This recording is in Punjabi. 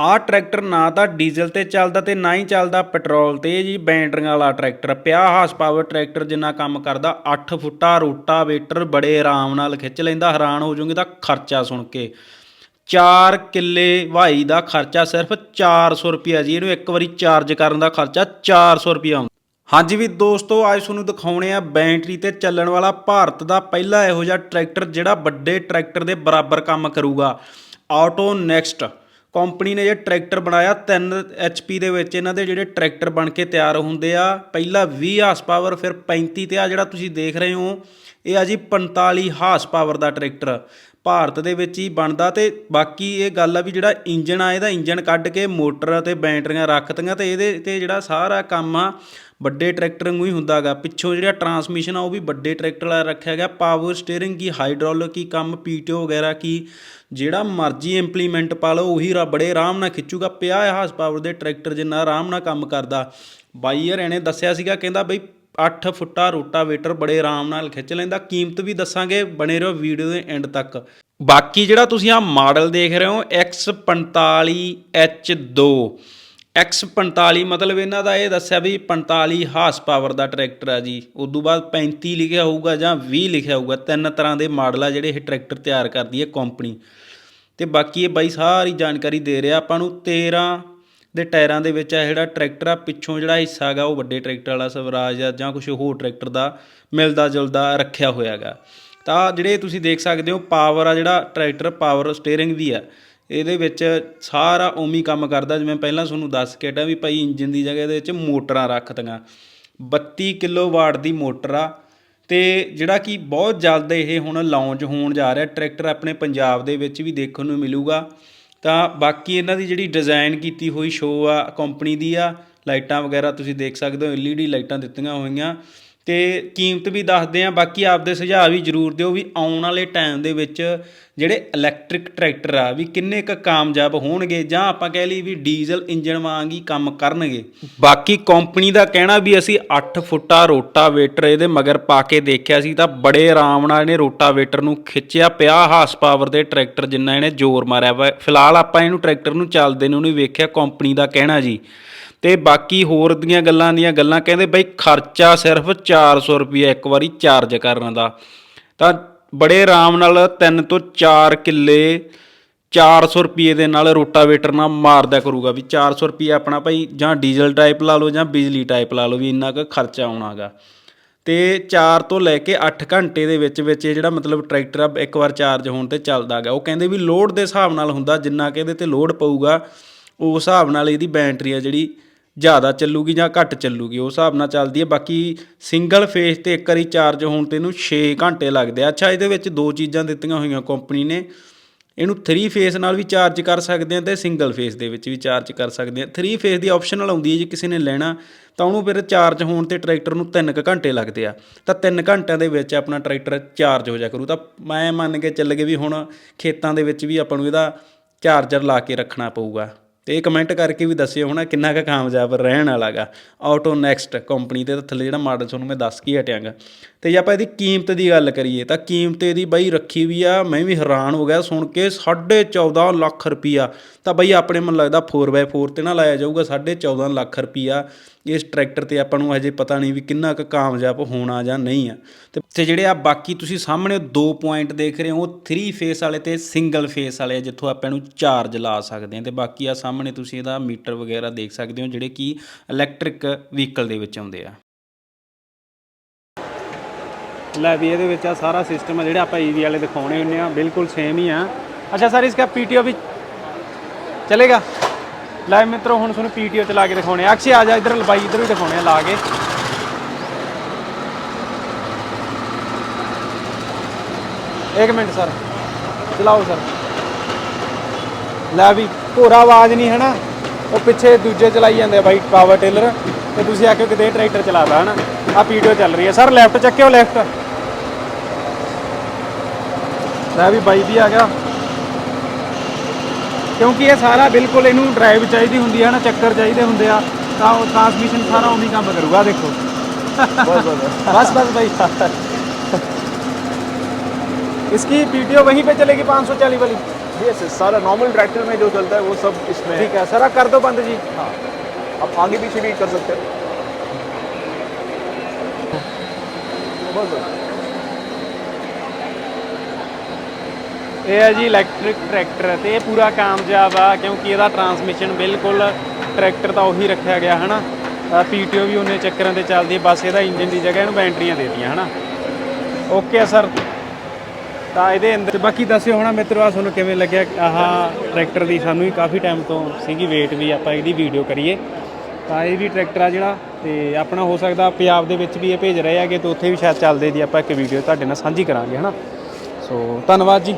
ਆਹ ਟਰੈਕਟਰ ਨਾ ਤਾਂ ਡੀਜ਼ਲ ਤੇ ਚੱਲਦਾ ਤੇ ਨਾ ਹੀ ਚੱਲਦਾ ਪੈਟਰੋਲ ਤੇ ਇਹ ਜੀ ਬੈਟਰੀਆਂ ਵਾਲਾ ਟਰੈਕਟਰ। 50 ਹਾਸ ਪਾਵਰ ਟਰੈਕਟਰ ਜਿੰਨਾ ਕੰਮ ਕਰਦਾ 8 ਫੁੱਟਾ ਰੋਟਾਵੇਟਰ ਬੜੇ ਆਰਾਮ ਨਾਲ ਖਿੱਚ ਲੈਂਦਾ, ਹੈਰਾਨ ਹੋ ਜਾਓਗੇ ਤਾਂ ਖਰਚਾ ਸੁਣ ਕੇ। 4 ਕਿੱਲੇ ਵਾਈ ਦਾ ਖਰਚਾ ਸਿਰਫ 400 ਰੁਪਿਆ ਜੀ, ਇਹਨੂੰ ਇੱਕ ਵਾਰੀ ਚਾਰਜ ਕਰਨ ਦਾ ਖਰਚਾ 400 ਰੁਪਿਆ ਆਉਂਦਾ। ਹਾਂਜੀ ਵੀ ਦੋਸਤੋ, ਅੱਜ ਤੁਹਾਨੂੰ ਦਿਖਾਉਣੇ ਆ ਬੈਟਰੀ ਤੇ ਚੱਲਣ ਵਾਲਾ ਭਾਰਤ ਦਾ ਪਹਿਲਾ ਇਹੋ ਜਿਹਾ ਟਰੈਕਟਰ ਜਿਹੜਾ ਵੱਡੇ ਟਰੈਕਟਰ ਦੇ ਬਰਾਬਰ ਕੰਮ ਕਰੂਗਾ। Auto next. ਕੰਪਨੀ ਨੇ ਇਹ ਟਰੈਕਟਰ ਬਣਾਇਆ 3 HP ਦੇ ਵਿੱਚ। ਇਹਨਾਂ ਦੇ ਜਿਹੜੇ ਟਰੈਕਟਰ ਬਣ ਕੇ ਤਿਆਰ ਹੁੰਦੇ ਆ, ਪਹਿਲਾਂ 20 ਹਾਰਸ ਪਾਵਰ, ਫਿਰ 35 ਤੇ ਆ ਜਿਹੜਾ ਤੁਸੀਂ ਦੇਖ ਰਹੇ ਹੋ, ਇਹ ਆ ਜੀ 45 ਹਾਰਸ ਪਾਵਰ ਦਾ ਟਰੈਕਟਰ। ਭਾਰਤ ਦੇ ਵਿੱਚ ਹੀ ਬਣਦਾ ਤੇ ਬਾਕੀ ਇਹ ਗੱਲ ਆ ਵੀ ਜਿਹੜਾ ਇੰਜਨ ਆ, ਇਹਦਾ ਇੰਜਨ ਕੱਢ ਕੇ ਮੋਟਰ ਅਤੇ ਬੈਟਰੀਆਂ ਰੱਖਤੀਆਂ ਤੇ ਇਹਦੇ ਤੇ ਜਿਹੜਾ ਸਾਰਾ ਕੰਮ ਆ, ਵੱਡੇ ਟਰੈਕਟਰ ਨੂੰ ਹੀ ਹੁੰਦਾਗਾ। ਪਿੱਛੋਂ ਜਿਹੜਾ ਟਰਾਂਸਮਿਸ਼ਨ ਆ, ਉਹ ਵੀ ਵੱਡੇ ਟਰੈਕਟਰ ਵਾਲਾ ਰੱਖਿਆ ਗਿਆ। ਪਾਵਰ ਸਟੀਅਰਿੰਗ ਕੀ ਹਾਈਡ੍ਰੋਲਿਕ ਕੀ ਕੰਮ ਪੀਟੀਓ ਵਗੈਰਾ ਕੀ, ਜਿਹੜਾ ਮਰਜ਼ੀ ਇੰਪਲੀਮੈਂਟ ਪਾ ਲਓ, ਉਹੀ ਰਾ ਬੜੇ ਆਰਾਮ ਨਾਲ ਖਿੱਚੂਗਾ। 50 ਹਾਰਸ ਪਾਵਰ ਦੇ ਟਰੈਕਟਰ ਜਿੰਨਾ ਆਰਾਮ ਨਾਲ ਕੰਮ ਕਰਦਾ। ਬਾਈ ਯਾਰ, ਇਹਨੇ ਦੱਸਿਆ ਸੀਗਾ, ਕਹਿੰਦਾ ਬਈ 8 ਫੁੱਟਾ ਰੋਟਾਵੇਟਰ ਬੜੇ ਆਰਾਮ ਨਾਲ ਖਿੱਚ ਲੈਂਦਾ। ਕੀਮਤ ਵੀ ਦੱਸਾਂਗੇ, ਬਣੇ ਰਹੋ ਵੀਡੀਓ ਦੇ ਐਂਡ ਤੱਕ। ਬਾਕੀ ਜਿਹੜਾ ਤੁਸੀਂ ਆ ਮਾਡਲ ਦੇਖ ਰਹੇ ਹੋ X45H2 X45 ਮਤਲਬ ਇਹਨਾਂ ਦਾ ਇਹ ਦੱਸਿਆ ਵੀ 45 ਹਾਰਸ ਪਾਵਰ ਦਾ ਟਰੈਕਟਰ ਆ ਜੀ। ਉਦੋਂ ਬਾਅਦ 35 ਲਿਖਿਆ ਹੋਊਗਾ ਜਾਂ 20 ਲਿਖਿਆ ਹੋਊਗਾ। ਤਿੰਨ ਤਰ੍ਹਾਂ ਦੇ ਮਾਡਲ ਆ ਜਿਹੜੇ ਇਹ ਟਰੈਕਟਰ ਤਿਆਰ ਕਰਦੀ ਹੈ ਕੰਪਨੀ ਤੇ ਬਾਕੀ ਇਹ ਬਾਈ ਸਾਰੀ ਜਾਣਕਾਰੀ ਦੇ ਰਿਹਾ ਆਪਾਂ ਨੂੰ। 13 ਦੇ ਟਾਇਰਾਂ ਦੇ ਵਿੱਚ ਆ ਜਿਹੜਾ ਟਰੈਕਟਰ ਆ, ਪਿੱਛੋਂ ਜਿਹੜਾ ਹਿੱਸਾ ਹੈਗਾ, ਉਹ ਵੱਡੇ ਟਰੈਕਟਰ ਵਾਲਾ ਸਵਰਾਜ ਆ ਜਾਂ ਕੁਝ ਹੋਰ ਟਰੈਕਟਰ ਦਾ ਮਿਲਦਾ ਜੁਲਦਾ ਰੱਖਿਆ ਹੋਇਆ ਹੋਇਆਗਾ ਤਾਂ ਜਿਹੜੇ ਤੁਸੀਂ ਦੇਖ ਸਕਦੇ ਹੋ ਪਾਵਰ ਆ ਜਿਹੜਾ ਟਰੈਕਟਰ ਪਾਵਰ ਸਟੀਅਰਿੰਗ ਦੀ ਆ, ਇਹਦੇ ਵਿੱਚ ਸਾਰਾ ਉਵੇਂ ਕੰਮ ਕਰਦਾ। ਜਿਵੇਂ ਪਹਿਲਾਂ ਤੁਹਾਨੂੰ ਦੱਸ ਕੇ ਹਟਿਆ ਵੀ ਭਾਈ ਇੰਜਨ ਦੀ ਜਗ੍ਹਾ ਦੇ ਵਿੱਚ ਮੋਟਰਾਂ ਰੱਖਤੀਆਂ। 32 ਕਿਲੋਵਾਟ ਦੀ ਮੋਟਰ ਆ ਤੇ ਜਿਹੜਾ ਕਿ ਬਹੁਤ ਜਲਦ ਇਹ ਹੁਣ ਲਾਂਚ ਹੋਣ ਜਾ ਰਿਹਾ। ਟਰੈਕਟਰ ਆਪਣੇ ਪੰਜਾਬ ਦੇ ਵਿੱਚ ਵੀ ਦੇਖਣ ਨੂੰ ਮਿਲੂਗਾ। ਤਾਂ ਬਾਕੀ ਇਹਨਾਂ ਦੀ ਜਿਹੜੀ ਡਿਜ਼ਾਈਨ ਕੀਤੀ ਹੋਈ ਸ਼ੋ ਆ ਕੰਪਨੀ ਦੀ ਆ, ਲਾਈਟਾਂ ਵਗੈਰਾ ਤੁਸੀਂ ਦੇਖ ਸਕਦੇ ਹੋ, LED ਲਾਈਟਾਂ ਦਿੱਤੀਆਂ ਹੋਈਆਂ। ਤੇ ਕੀਮਤ ਵੀ ਦੱਸਦੇ ਆ, ਬਾਕੀ ਆਪਦੇ ਸੁਝਾਅ ਵੀ ਜ਼ਰੂਰ ਦਿਓ ਵੀ ਆਉਣ ਵਾਲੇ ਟਾਈਮ ਦੇ ਵਿੱਚ ਜਿਹੜੇ ਇਲੈਕਟ੍ਰਿਕ ਟਰੈਕਟਰ ਆ, ਵੀ ਕਿੰਨੇ ਕੁ ਕਾਮਯਾਬ ਹੋਣਗੇ ਜਾਂ ਆਪਾਂ ਕਹਿ ਲਈ ਵੀ ਡੀਜ਼ਲ ਇੰਜਨ ਵਾਂਗ ਹੀ ਕੰਮ ਕਰਨਗੇ। ਬਾਕੀ ਕੰਪਨੀ ਦਾ ਕਹਿਣਾ ਵੀ ਅਸੀਂ 8 ਫੁੱਟਾ ਰੋਟਾਵੇਟਰ ਇਹਦੇ ਮਗਰ ਪਾ ਕੇ ਦੇਖਿਆ ਸੀ, ਤਾਂ ਬੜੇ ਆਰਾਮ ਨਾਲ ਇਹਨੇ ਰੋਟਾਵੇਟਰ ਨੂੰ ਖਿੱਚਿਆ ਪਿਆ ਹਾਰਸ ਪਾਵਰ ਦੇ ਟਰੈਕਟਰ ਜਿੰਨਾ ਇਹਨੇ ਜ਼ੋਰ ਮਾਰਿਆ ਵਾ। ਫਿਲਹਾਲ ਆਪਾਂ ਇਹਨੂੰ ਟਰੈਕਟਰ ਨੂੰ ਚੱਲਦੇ ਨੂੰ ਨਹੀਂ ਵੇਖਿਆ ਕੰਪਨੀ ਦਾ ਕਹਿਣਾ ਜੀ। ਤੇ ਬਾਕੀ ਹੋਰ ਦੀਆਂ ਗੱਲਾਂ ਦੀਆਂ ਗੱਲਾਂ ਕਹਿੰਦੇ ਬਈ ਖਰਚਾ ਸਿਰਫ 400 ਰੁਪਏ ਇੱਕ ਵਾਰੀ ਚਾਰਜ ਕਰਨ ਦਾ। ਤਾਂ ਬੜੇ ਆਰਾਮ ਨਾਲ 3 ਤੋਂ 4 ਕਿੱਲੇ 400 ਰੁਪਏ ਦੇ ਨਾਲ ਰੋਟਾਵੇਟਰ ਨਾਲ ਮਾਰਦਾ ਕਰੂਗਾ ਵੀ 400 ਰੁਪਏ ਆਪਣਾ ਭਾਈ ਜਾਂ ਡੀਜ਼ਲ ਟਾਈਪ ਲਾ ਲਓ ਜਾਂ ਬਿਜਲੀ ਟਾਈਪ ਲਾ ਲਓ ਵੀ ਇੰਨਾ ਕੁ ਖਰਚਾ ਆਉਣਾਗਾ ਤੇ 4 ਤੋਂ ਲੈ ਕੇ 8 ਘੰਟੇ ਦੇ ਵਿੱਚ ਵਿੱਚ ਇਹ ਜਿਹੜਾ ਮਤਲਬ ਟਰੈਕਟਰ ਆ ਇੱਕ ਵਾਰ ਚਾਰਜ ਹੋਣ ਤੇ ਚੱਲਦਾ ਗਾ ਉਹ ਕਹਿੰਦੇ ਵੀ ਲੋਡ ਦੇ ਹਿਸਾਬ ਨਾਲ ਹੁੰਦਾ ਜਿੰਨਾ ਕਿ ਇਹਦੇ ਤੇ ਲੋਡ ਪਊਗਾ, ਉਸ ਹਿਸਾਬ ਨਾਲ ਇਹਦੀ ਬੈਟਰੀ ਆ ਜਿਹੜੀ ਜ਼ਿਆਦਾ ਚੱਲੂਗੀ ਜਾਂ ਘੱਟ ਚੱਲੂਗੀ ਉਸ ਹਿਸਾਬ ਨਾਲ ਚੱਲਦੀ ਹੈ। ਬਾਕੀ ਸਿੰਗਲ ਫੇਸ ਤੇ ਇੱਕ ਵਾਰੀ ਚਾਰਜ ਹੋਣ ਤੇ ਇਹਨੂੰ 6 ਘੰਟੇ ਲੱਗਦੇ ਆ। ਅੱਛਾ, ਇਹਦੇ ਵਿੱਚ ਦੋ ਚੀਜ਼ਾਂ ਦਿੱਤੀਆਂ ਹੋਈਆਂ ਕੰਪਨੀ ਨੇ। ਇਹਨੂੰ 3 ਫੇਸ ਨਾਲ ਵੀ ਚਾਰਜ ਕਰ ਸਕਦੇ ਆ ਤੇ ਸਿੰਗਲ ਫੇਸ ਦੇ ਵਿੱਚ ਵੀ ਚਾਰਜ ਕਰ ਸਕਦੇ ਆ। 3 ਫੇਸ ਦੀ ਆਪਸ਼ਨਲ ਆਉਂਦੀ ਹੈ ਜੇ, ਕਿਸੇ ਨੇ ਲੈਣਾ, ਤਾਂ ਉਹਨੂੰ ਫਿਰ ਚਾਰਜ ਹੋਣ ਤੇ ਟਰੈਕਟਰ ਨੂੰ 3 ਕੁ ਘੰਟੇ ਲੱਗਦੇ ਆ। ਤਾਂ 3 ਘੰਟਿਆਂ ਦੇ ਵਿੱਚ ਆਪਣਾ ਟਰੈਕਟਰ ਚਾਰਜ ਹੋ ਜਾ ਕਰੂ। ਤਾਂ ਮੈਂ ਮੰਨ ਕੇ ਚੱਲ ਗਏ ਵੀ ਹੁਣ ਖੇਤਾਂ ਦੇ ਵਿੱਚ ਵੀ ਆਪਾਂ ਨੂੰ ਇਹਦਾ ਚਾਰਜਰ ਲਾ ਕੇ ਰੱਖਣਾ ਪਊਗਾ। ਤੇ ਇਹ ਕਮੈਂਟ ਕਰਕੇ ਵੀ ਦੱਸਿਓ ਹੋਣਾ ਕਿੰਨਾ ਕੁ ਕਾਮਯਾਬ ਰਹਿਣ ਵਾਲਾਗਾ। ਆਟੋ ਨੈਕਸਟ ਕੰਪਨੀ ਦੇ ਥੱਲੇ ਜਿਹੜਾ ਮਾਡਲ ਤੁਹਾਨੂੰ ਮੈਂ ਦੱਸ ਕੇ ਹਟਿਆਂਗਾ। ਤੇ ਜੇ ਆਪਾਂ ਇਹਦੀ ਕੀਮਤ ਦੀ ਗੱਲ ਕਰੀਏ ਤਾਂ ਕੀਮਤ ਇਹਦੀ ਬਾਈ ਰੱਖੀ ਵੀ ਆ ਮੈਂ ਵੀ ਹੈਰਾਨ ਹੋ ਗਿਆ ਸੁਣ ਕੇ 14.5 ਲੱਖ ਰੁਪਈਆ। ਤਾਂ ਬਾਈ ਆਪਣੇ ਮਨ ਲੱਗਦਾ 4x4 ਤੇ ਨਾ ਲਾਇਆ ਜਾਊਗਾ 14.5 ਲੱਖ ਰੁਪਈਆ। ਇਸ ਟਰੈਕਟਰ ਤੇ ਆਪਾਂ ਨੂੰ ਹਜੇ ਪਤਾ ਨਹੀਂ ਵੀ ਕਿੰਨਾ ਕੁ ਕਾਮਯਾਬ ਹੋਣਾ ਜਾਂ ਨਹੀਂ ਆ। ਤੇ ਜਿਹੜੇ ਆ ਬਾਕੀ ਤੁਸੀਂ ਸਾਹਮਣੇ ਦੋ ਪੁਆਇੰਟ ਦੇਖ ਰਹੇ ਹੋ ਉਹ 3 ਫੇਸ ਵਾਲੇ ਤੇ ਸਿੰਗਲ ਫੇਸ ਵਾਲੇ ਆ, ਜਿੱਥੋਂ ਆਪਾਂ ਇਹਨੂੰ ਚਾਰਜ ਲਾ ਸਕਦੇ ਹਾਂ। ਤੇ ਬਾਕੀ ਆ ਸਾਹਮਣੇ ਤੁਸੀਂ ਇਹਦਾ ਮੀਟਰ ਵਗੈਰਾ ਦੇਖ ਸਕਦੇ ਹੋ, ਜਿਹੜੇ ਕਿ ਇਲੈਕਟ੍ਰਿਕ ਵਹੀਕਲ ਦੇ ਵਿੱਚ ਆਉਂਦੇ ਆ। ਲੈ ਵੀ ਇਹਦੇ ਵਿੱਚ ਆ ਸਾਰਾ ਸਿਸਟਮ ਆ, ਜਿਹੜਾ ਆਪਾਂ ਈਵੀ ਵਾਲੇ ਦਿਖਾਉਣੇ ਹੁੰਨੇ ਆ, ਬਿਲਕੁਲ ਸੇਮ ਹੀ ਆ। ਅੱਛਾ ਸਰ, ਇਸਕਾ ਪੀਟੀਓ ਵੀ ਚਲੇਗਾ? ਲੈ ਮਿੱਤਰੋ, ਹੁਣ ਤੁਹਾਨੂੰ ਪੀਟੀਓ ਚਲਾ ਕੇ ਦਿਖਾਉਣੇ ਆ। ਅਕਸ਼ੇ, ਆ ਜਾ, ਇਧਰ ਬਾਈ, ਇਧਰ ਵੀ ਦਿਖਾਉਣੇ ਆ, ਲਾ ਕੇ। ਇੱਕ ਮਿੰਟ ਸਰ, ਚਲਾਓ ਸਰ। ਲੈ ਵੀ ਭੋਰਾ ਆਵਾਜ਼ ਨਹੀਂ ਹੈ ਨਾ ਉਹ ਪਿੱਛੇ ਦੂਜੇ ਚਲਾਈ ਜਾਂਦੇ ਆ ਬਾਈ ਪਾਵਰ ਟੇਲਰ ਤੇ ਤੁਸੀਂ ਆਖਿਓ ਕਿਤੇ ਇਹ ਟਰੈਕਟਰ ਚਲਾਦਾ ਹਨਾ ਆ ਪੀਟੀਓ ਚੱਲ ਰਹੀ ਹੈ ਸਰ ਲੈਫਟ ਚੱਕਿਓ ਲੈਫਟ ਲੈ ਵੀ ਬਾਈ ਵੀ ਆ ਗਿਆ ਕਿਉਂਕਿ ਇਹ ਸਾਰਾ ਬਿਲਕੁਲ ਇਹਨੂੰ ਡਰਾਈਵ ਚਾਹੀਦੀ ਹੁੰਦੀ ਹੈ ਨਾ ਚੱਕਰ ਚਾਹੀਦੇ ਹੁੰਦੇ ਆ ਤਾਂ ਉਹ ਟਰਾਂਸਮਿਸ਼ਨ ਸਾਰਾ ਉਵੇਂ ਹੀ ਕੰਮ ਕਰੂਗਾ ਦੇਖੋ बस बस बस बस भाई इसकी पीटीओ वहीं पे चलेगी 540 वाली यस सारा नॉर्मल ट्रैक्टर में जो चलता है वो सब इसमें है ਠੀਕ ਹੈ ਸਰ ਆ ਕਰ ਦਿਓ ਬੰਦ ਜੀ हाँ आप आगे पीछे भी कर सकते हैं बस बस ਇਹ ਹੈ ਜੀ ਇਲੈਕਟ੍ਰਿਕ ਟਰੈਕਟਰ ਤੇ ਇਹ ਪੂਰਾ ਕਾਮਯਾਬ ਆ ਕਿਉਂਕਿ ਇਹਦਾ ਟਰਾਂਸਮਿਸ਼ਨ ਬਿਲਕੁਲ ਟਰੈਕਟਰ ਤਾਂ ਉਹੀ ਰੱਖਿਆ ਗਿਆ ਹਨਾ ਪੀਟੀਓ ਵੀ ਉਹਨੇ ਚੱਕਰਾਂ ਤੇ ਚੱਲਦੀ ਹੈ ਬਸ ਇਹਦਾ ਇੰਜਨ ਦੀ ਜਗ੍ਹਾ ਇਹਨੂੰ ਬੈਟਰੀਆਂ ਦੇ ਦਿੱਤੀਆਂ ਹਨਾ ਓਕੇ ਆ ਸਰ ਤਾਂ ਇਹਦੇ ਅੰਦਰ ਬਾਕੀ ਦੱਸਿਓ ਹੋਣਾ ਮਿੱਤਰੋ ਆ ਤੁਹਾਨੂੰ ਕਿਵੇਂ ਲੱਗਿਆ? ਆਹ ਟਰੈਕਟਰ ਦੀ ਸਾਨੂੰ ਵੀ ਕਾਫੀ ਟਾਈਮ ਤੋਂ ਸੀਗੀ ਵੇਟ ਵੀ, ਆਪਾਂ ਇਹਦੀ ਵੀਡੀਓ ਕਰੀਏ। ਤਾਂ ਇਹ ਵੀ ਟਰੈਕਟਰ ਆ ਜਿਹੜਾ, ਤੇ ਆਪਣਾ ਹੋ ਸਕਦਾ ਪੰਜਾਬ ਦੇ ਵਿੱਚ ਵੀ ਇਹ ਭੇਜ ਰਹੇ ਹੈਗੇ, ਤੇ ਉੱਥੇ ਵੀ ਸ਼ਾਇਦ ਚੱਲਦੇ ਜੀ, ਆਪਾਂ ਇੱਕ ਵੀਡੀਓ ਤੁਹਾਡੇ ਨਾਲ ਸਾਂਝੀ ਕਰਾਂਗੇ ਹਨਾ ਸੋ ਧੰਨਵਾਦ ਜੀ।